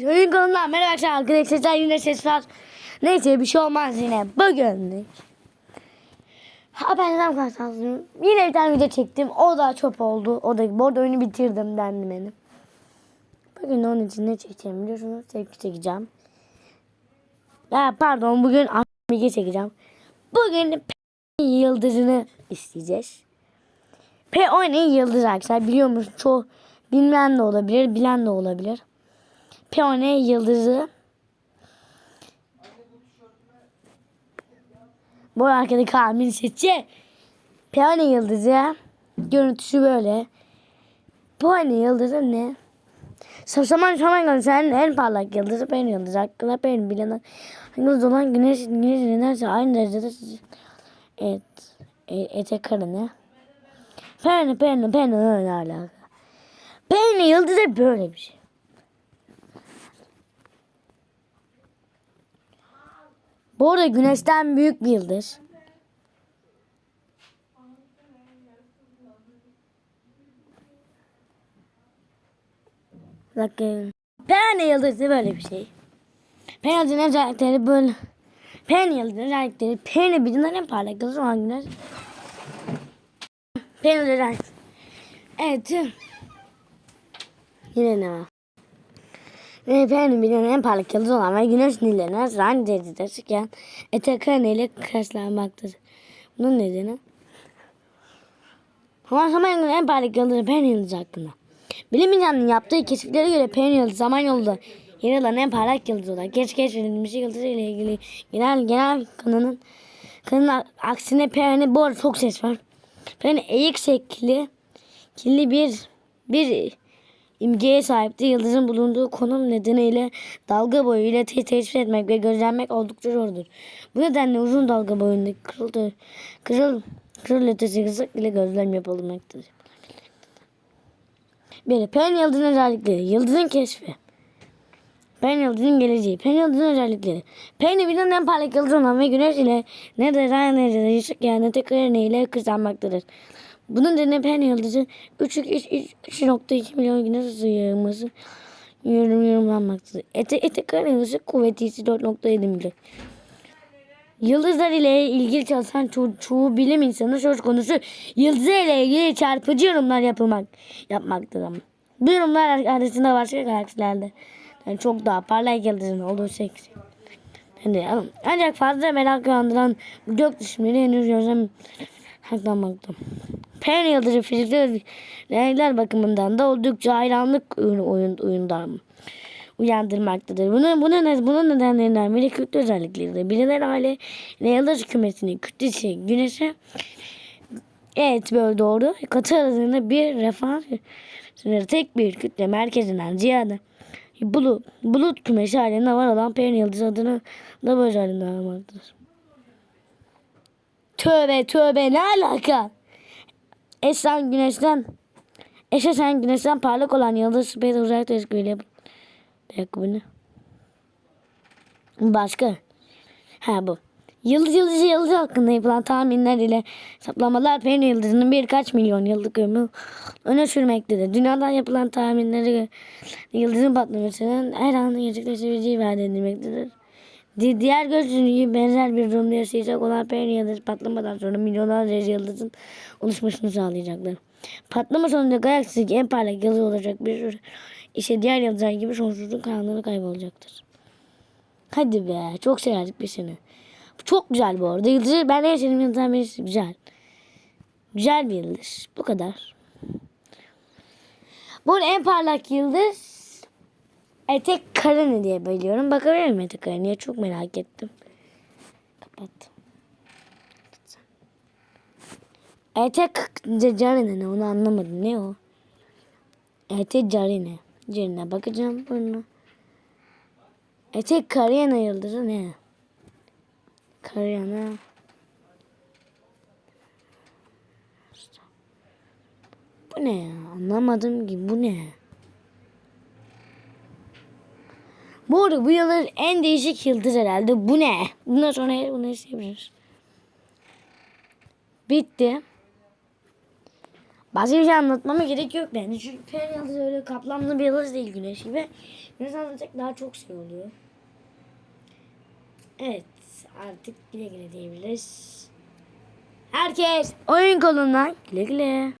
Neyse oyun kanalından merhaba arkadaşlar. Arkadaşlar yine ses var. Neyse bir şey olmaz yine. Bugün. Ha ben neden karşılaştım? Yine bir tane video çektim. O da çöp oldu. O da bu oyunu bitirdim dendi benim. Bugün onun için ne çekeceğim biliyorsunuz? Tepki çekeceğim. Ya pardon bugün bilgi çekeceğim. Bugün P yıldızını isteyeceğiz. P oynayın yıldız arkadaşlar. Biliyor musun? Çoğu bilmeyen de olabilir, bilen de olabilir. Piyone yıldızı. Bu arkada Kamil seçi. Piyone yıldızı. Görüntüsü böyle. Piyone yıldızı ne? Saman saman göndersen en parlak yıldızı pen yıldızı. Hakkında pen bilen yıldız olan güneş güneş nedense aynı derecede et, e, ete karını. Pen pen pen ne alaka? Pen yıldızı böyle bir şey. Bu arada güneşten büyük bir yıldız. Bakın. Pen yıldızı böyle bir şey. Pen yıldızının özellikleri böyle. Pen yıldızının özellikleri. Pen bir en parlak yıldız olan güneş. Pen yıldızı Evet. Yine ne var? Efendim bilinen en parlak yıldız olan ve güneş nillerine aynı derecede sıkken Etekran ile kıyaslanmaktadır. Bunun nedeni Hava Samanyolu'nun en parlak yıldızı Pen yıldızı hakkında. Bilim insanının yaptığı keşiflere göre Pen yıldızı Samanyolu'da yer alan en parlak yıldız olarak geç keşfedilmiş yıldız ile ilgili genel genel kanının kanının aksine bu arada çok ses var. Pen eğik şekli kirli bir bir imgeye sahipti. Yıldızın bulunduğu konum nedeniyle dalga boyu ile te- tespit etmek ve gözlemlemek oldukça zordur. Bu nedenle uzun dalga boyundaki kırıl, kırıl, kırıl ötesi kısık ile gözlem yapılmaktadır. Bir, Pen yıldızın özellikleri. Yıldızın keşfi. Pen yıldızın geleceği. Pen yıldızın özellikleri. Pen bilinen en parlak yıldız olan ve güneş ile ne de aynı derecede ışık yani tek ile kızarmaktadır. Bunun nedeni Pen yıldızı 3.2 milyon güneş ısı yayılması yorum yorumlanmaktadır. Ete, ete ısı kuvveti ise 4.7 milyon. Yıldızlar ile ilgili çalışan ço çoğu bilim insanı söz konusu yıldızlar ile ilgili çarpıcı yorumlar yapılmak yapmaktadır. Bu yorumlar arasında başka galaksilerde yani çok daha parlak yıldızın olduğu seks. Yani, ancak fazla merak uyandıran gök cisimleri henüz gözlem saklanmakta. Pen yıldızı fiziksel renkler bakımından da oldukça hayranlık oyun, oyun, oyundan uyandırmaktadır. Bunun, bunun, bunun nedenlerinden biri kütle özellikleridir. Bilinen aile ile yıldız kümesinin kütlesi güneşe Evet böyle doğru. Katı arasında bir refah tek bir kütle merkezinden ziyade bulut, bulut kümesi halinde var olan Pen yıldız adını da bu özelliğinden almaktadır. Tövbe tövbe ne alaka? Esen güneşten Eşesen güneşten parlak olan yıldız space uzay tezgahıyla bir dakika bu ne? Başka. Ha bu. Yıldız yıldızı yıldız hakkında yapılan tahminler ile hesaplamalar Peri yıldızının birkaç milyon yıllık ömrü öne sürmektedir. Dünyadan yapılan tahminlere göre yıldızın patlamasının her an gerçekleşebileceği vaat edilmektedir. Di- Diğer gökyüzünü benzer bir durumda yaşayacak olan Peri yıldızı patlamadan sonra milyonlarca yıldızın oluşmasını sağlayacaklar. Patlama sonunda galaksik en parlak yıldız olacak bir sürü işte diğer yıldızlar gibi sonsuzluk karanlığında kaybolacaktır. Hadi be çok severdik bir seni. Çok güzel bu arada. Yıldızı ben en sevdiğim yıldızdan birisi güzel. Güzel bir yıldız. Bu kadar. Bu en parlak yıldız Etek Karani diye biliyorum. Bakabilir miyim Etek Karani'ye? Çok merak ettim. Kapat. Etek Carine ne? Onu anlamadım. Ne o? Etek Carine. Carine bakacağım bunu. Etek Karayana yıldızı ne? Karayana. Bu ne ya? Anlamadım ki. Bu ne? Bu arada bu yılın en değişik yıldız herhalde. Bu ne? Bundan sonra bunu isteyebiliriz. Bitti. Başka bir şey anlatmama gerek yok bence. Çünkü peri yıldızı öyle kaplamlı bir yıldız değil güneş gibi. Güneş anlatacak daha çok şey oluyor. Evet artık güle güle diyebiliriz. Herkes oyun kolundan güle güle.